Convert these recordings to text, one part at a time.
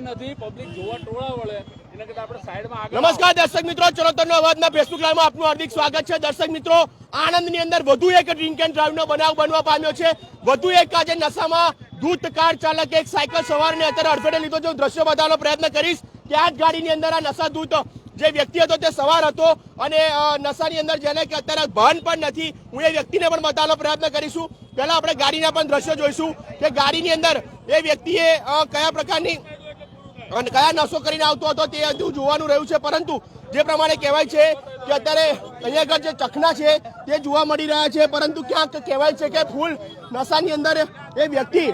નથી પબ્લિક જોવા ટોળા વળે. નમસ્કાર દર્શક મિત્રો ચરોતરનો અવાજના ફેસબુક લાઈવમાં આપનું હાર્દિક સ્વાગત છે. દર્શક મિત્રો આણંદની અંદર વધુ એક ડ્રિંક એન્ડ ડ્રાઈવનો બનાવ બનવા પામ્યો છે. વધુ એક આજે નશામાં ધૂત કાર ચાલક એક સાયકલ સવારને અત્યારે અડફેટે લીધો છે. દ્રશ્ય બતાવવાનો પ્રયત્ન કરીશ. ત્યાં જ ગાડીની અંદર આ નશા ધૂત જે વ્યક્તિ હતો તે સવાર હતો અને નશાની અંદર જેને કે અત્યારે ભાન પણ નથી હું એ વ્યક્તિને પણ બતાવવાનો પ્રયત્ન કરીશું. પહેલાં આપણે ગાડીના પણ દ્રશ્ય જોઈશું કે ગાડીની અંદર એ વ્યક્તિએ કયા પ્રકારની અને કયા નશો કરીને આવતો હતો તે હજુ જોવાનું રહ્યું છે. પરંતુ જે પ્રમાણે કહેવાય છે કે અત્યારે અહીંયા આગળ જે ચખના છે તે જોવા મળી રહ્યા છે. પરંતુ ક્યાંક કહેવાય છે કે ફૂલ નશાની અંદર એ વ્યક્તિ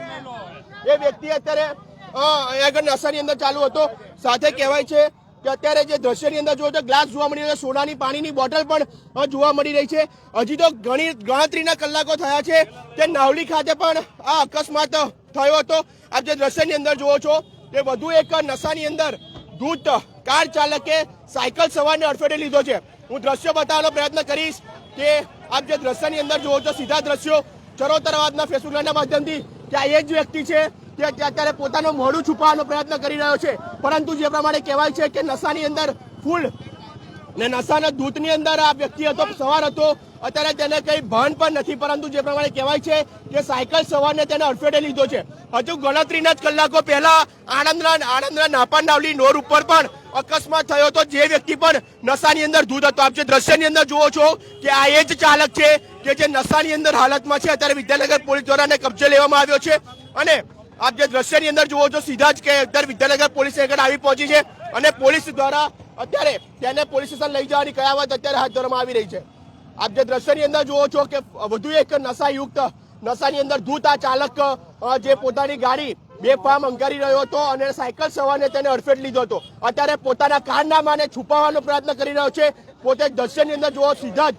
એ વ્યક્તિ અત્યારે અહીંયા આગળ નશાની અંદર ચાલુ હતો. સાથે કહેવાય છે કે અત્યારે જે દ્રશ્યની અંદર જોયો તો ગ્લાસ જોવા મળી રહ્યો છે. સોનાની પાણીની બોટલ પણ જોવા મળી રહી છે. હજી તો ઘણી, ગણતરીના કલાકો થયા છે કે નાવલી ખાતે પણ આ અકસ્માત થયો હતો. આપ જે દ્રશ્યની અંદર જુઓ છો તે વધુ એક નશાની અંદર ધૂત કાર ચાલકે સાયકલ સવારને અડફેટે લીધો છે. હું દ્રશ્યો બતાવવાનો પ્રયત્ન કરીશ કે આપ જે દ્રશ્યની અંદર જુઓ છો, સીધા દ્રશ્યો ચરોતર અવાજના ફેસબુક લાઈવના માધ્યમથી ત્યાં એ જ વ્યક્તિ છે તે અત્યારે પોતાનું મોઢું છુપાવવાનો પ્રયત્ન કરી રહ્યો છે. પરંતુ જે પ્રમાણે કહેવાય છે કે નશાની અંદર ફૂલ ને નશાના દૂધની અંદર આ વ્યક્તિ હતો, સવાર હતો. અત્યારે તેને કઈ ભાન પણ નથી, પરંતુ જે પ્રમાણે કહેવાય છે કે સાયકલ સવારને તેને અડફેટે લીધો છે. હજુ ગણતરીના જ કલાકો પહેલા આણંદના આણંદના નાપાનાવલી નોર ઉપર પણ અકસ્માત થયો હતો. જે વ્યક્તિ પણ નશાની અંદર દૂધ હતો. આપ જે દ્રશ્યની અંદર જુઓ છો કે આ એ જ ચાલક છે કે જે નશાની અંદર હાલતમાં છે. અત્યારે વિદ્યાનગર પોલીસ દ્વારા કબજે લેવામાં આવ્યો છે. અને આપ જે દ્રશ્યની અંદર જુઓ છો, સીધા જ કે અત્યારે વિદ્યાનગર પોલીસ આગળ આવી પહોંચી છે. અને પોલીસ દ્વારા અત્યારે તેને પોલીસ સ્ટેશન લઈ જવાની કયાવત અત્યારે હાથ ધરવામાં આવી રહી છે. આપ જે દ્રશ્યની અંદર જુઓ છો કે વધુ એક નશાયુક્ત નશાની અંદર ધૂત આ ચાલક જે પોતાની ગાડી બે ફાર્મ અંગારી રહ્યો હતો અને સાયકલ સવારને તેને અડફેટ લીધો હતો. અત્યારે પોતાના કારનામાને છુપાવવાનો પ્રયત્ન કરી રહ્યો છે. પોતે દ્રશ્યની અંદર જુઓ સીધા જ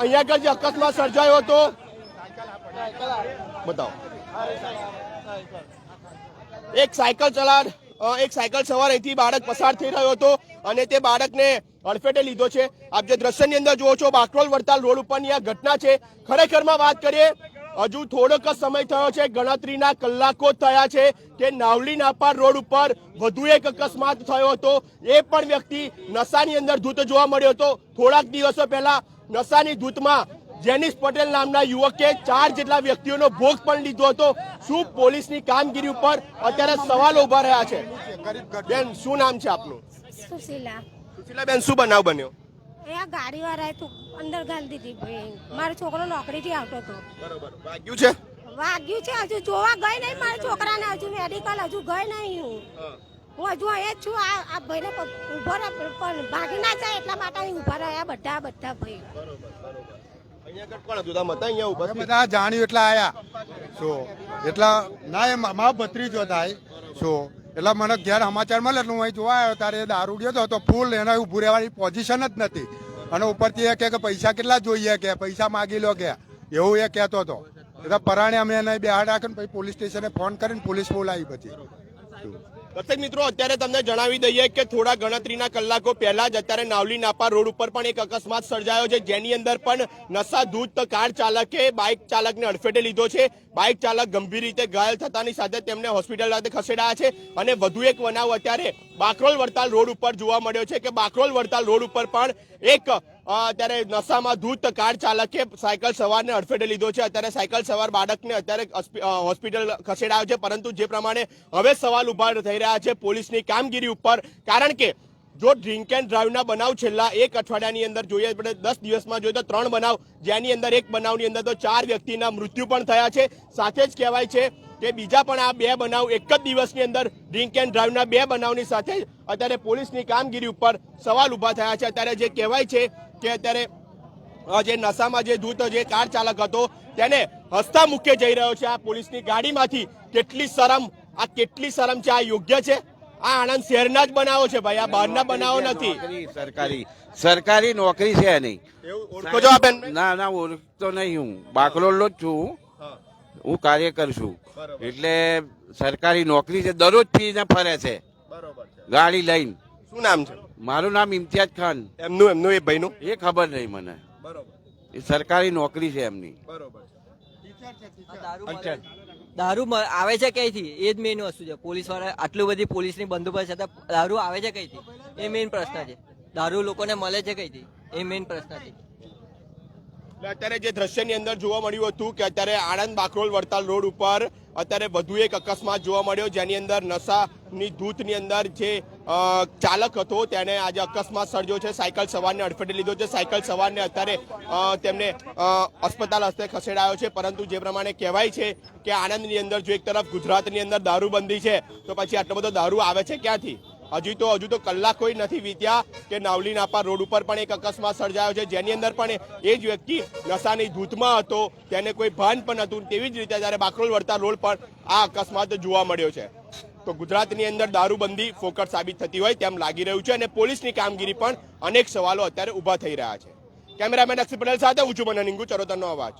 અહીંયા આગળ જે અકસ્માત સર્જાયો હતો. બતાવો. એક સાયકલ ચલાડ અ, એક સાયકલ સવાર અહીંથી બાળક પસાર થઈ રહ્યો હતો અને તે બાળકને અડફેટે લીધો છે. આપ જે દ્રશ્યની અંદર જુઓ છો, બાકરોલ વડતાલ રોડ ઉપરની આ ઘટના છે. ખરેખરમાં વાત કરીએ, હજુ થોડોક જ સમય થયો છે, ગણતરીના કલાકો થયા છે કે નાવલી નાપાર રોડ ઉપર વધુ એક અકસ્માત થયો હતો. એ પણ વ્યક્તિ નશાની અંદર ધૂત જોવા મળ્યો હતો. થોડાક દિવસો પહેલા નશાની ધૂતમાં જેનિસ પટેલ નામના યુવકે ચાર જેટલા વ્યક્તિઓનો ભોગ પણ લીધો હતો. શું પોલીસની કામગીરી ઉપર અત્યારે સવાલો ઊભા રહ્યા છે? બેન શું નામ છે આપનું? સુશીલા. સુશીલાબેન શું બનાવ બન્યો? એ આ ગાડી વાળા તું અંદર ગાલી દીધી મારો છોકરો નોકરીથી આવતો હતો. બરોબર. વાગ્યું છે? વાગ્યું છે હજુ જોવા ગઈ નહીં મારા છોકરાને હજુ મેડિકલ હજુ ગઈ નહીં હું. હું હજુ અહીંયા જ છું. આ આ ભાઈને રહે પણ ભાગી ના જાય એટલા માટે ઊભા રહ્યા બધા બધા ભાઈ. બધા જાણ્યું એટલે આયા. શું? એટલા ના એ મા ભત્રીજો થાય. શું? એટલે મને ઘેર સમાચાર મળે એટલે હું અહીં જોવા આવ્યો. તારે એ ગયો હતો તો ફૂલ એના ઉભું રહેવાની પોઝિશન જ નથી. અને ઉપરથી એ કે પૈસા કેટલા જોઈએ કે? પૈસા માગી લો કે? એવું એ કહેતો હતો એટલે પરાણે અમે એને બેહાડ રાખીને પછી પોલીસ સ્ટેશને ફોન કરીને પોલીસ બોલાવી પછી. દર્શક મિત્રો, અત્યારે તમને જણાવી દઈએ કે થોડા ગણતરીના કલાકો પહેલા જ અત્યારે નાવલી નાપા રોડ ઉપર પણ એક અકસ્માત સર્જાયો છે, જેની અંદર પણ નશા ધૂત કાર ચાલકે બાઇક ચાલકને અડફેટે લીધો છે. બાઇક ચાલક ગંભીર રીતે ઘાયલ થતાની સાથે તેમને હોસ્પિટલ ખાતે ખસેડાયા છે અને વધુ એક બનાવ અત્યારે બાકરોલ વડતાલ રોડ ઉપર જોવા મળ્યો છે કે બાકરોલ વડતાલ રોડ ઉપર પણ એક અત્યારે નશામાં ધૂત કાર ચાલકે સાયકલ સવારને અડફેટે લીધો છે. અત્યારે સાયકલ સવાર બાળકને અત્યારે હોસ્પિટલ ખસેડાયો છે. પરંતુ જે પ્રમાણે હવે સવાલ ઊભા થઈ રહ્યા છે પોલીસની કામગીરી ઉપર. કારણ કે જો ડ્રિંક એન્ડ ડ્રાઈવના બનાવ છેલ્લા એક અઠવાડિયાની અંદર જોઈએ આપણે દસ દિવસમાં જોઈએ તો ત્રણ બનાવ, જેની અંદર એક બનાવની અંદર તો ચાર વ્યક્તિના મૃત્યુ પણ થયા છે. સાથે જ કહેવાય છે કે બીજા પણ આ બે બનાવ એક જ દિવસની અંદર ડ્રિંક એન્ડ ડ્રાઈવના બે બનાવની સાથે અત્યારે પોલીસની કામગીરી ઉપર સવાલ ઊભા થયા છે. અત્યારે જે કહેવાય છે કે અત્યારે જે નશામાં જે દૂત જે કાર ચાલક હતો તેને હસતા મૂકે જઈ રહ્યો છે આ પોલીસની ગાડીમાંથી. કેટલી શરમ આ કેટલી શરમ છે આ યોગ્ય છે? આ આણંદ શહેરના જ બનાવો છે ભાઈ આ બહારના બનાવો નથી. સરકારી સરકારી નોકરી છે નહીં. ઓળખો છો આપે ના ના ઓળખતો નહીં હું. બાકરોલો જ છું હું. કાર્યકર છું. એટલે સરકારી નોકરી છે દરરોજ ફીને ફરે છે. ગાડી લઈને. શું નામ છે? મારું નામ ઇમ્તિયાજ ખાન. એમનું એમનું એ ભાઈનું? એ ખબર નહીં મને. એ સરકારી નોકરી છે એમની. બરોબર. દારૂ મળે- દારૂ મ- આવે છે કઈથી એ જ મેઇન વસ્તુ છે. પોલીસવાળા આટલું બધી પોલીસની બંદોબસ્ત છતાં દારૂ આવે છે કઈથી એ મેઇન પ્રશ્ન છે. દારૂ લોકોને મળે છે કઈથી એ મેઇન પ્રશ્ન છે. અત્યારે જે દ્રશ્યની અંદર જોવા મળ્યું હતું કે અત્યારે આણંદ બાકરોલ વડતાલ રોડ ઉપર અત્યારે વધુ એક અકસ્માત જોવા મળ્યો જેની અંદર નશાની ધૂતની અંદર જે ચાલક હતો તેને આજે અકસ્માત સર્જ્યો છે. સાયકલ સવારને અડફેટે લીધો છે. સાયકલ સવારને અત્યારે તેમને અસ્પતાલ હસ્તે ખસેડાયો છે. પરંતુ જે પ્રમાણે કહેવાય છે કે આણંદની અંદર જો એક તરફ ગુજરાતની અંદર દારૂબંધી છે, તો પછી આટલો બધો દારૂ આવે છે ક્યાંથી? હજુ તો હજુ તો કલાક કોઈ નથી વીત્યા કે નાવલી નાપા રોડ ઉપર પણ એક અકસ્માત સર્જાયો છે. જેની અંદર પણ એ જ વ્યક્તિ નશાની ધૂતમાં હતો. તેને કોઈ ભાન પણ હતું તેવી જ રીતે જ્યારે બાકરોલ વળતા રોડ પર આ અકસ્માત જોવા મળ્યો છે. તો ગુજરાતની અંદર દારૂબંધી ફોકટ સાબિત થતી હોય તેમ લાગી રહ્યું છે અને પોલીસની કામગીરી પણ અનેક સવાલો અત્યારે ઊભા થઈ રહ્યા છે. કેમેરામેન અક્ષય પટેલ સાથે ઉચુમન નિંગુ, ચરોતરનો અવાજ.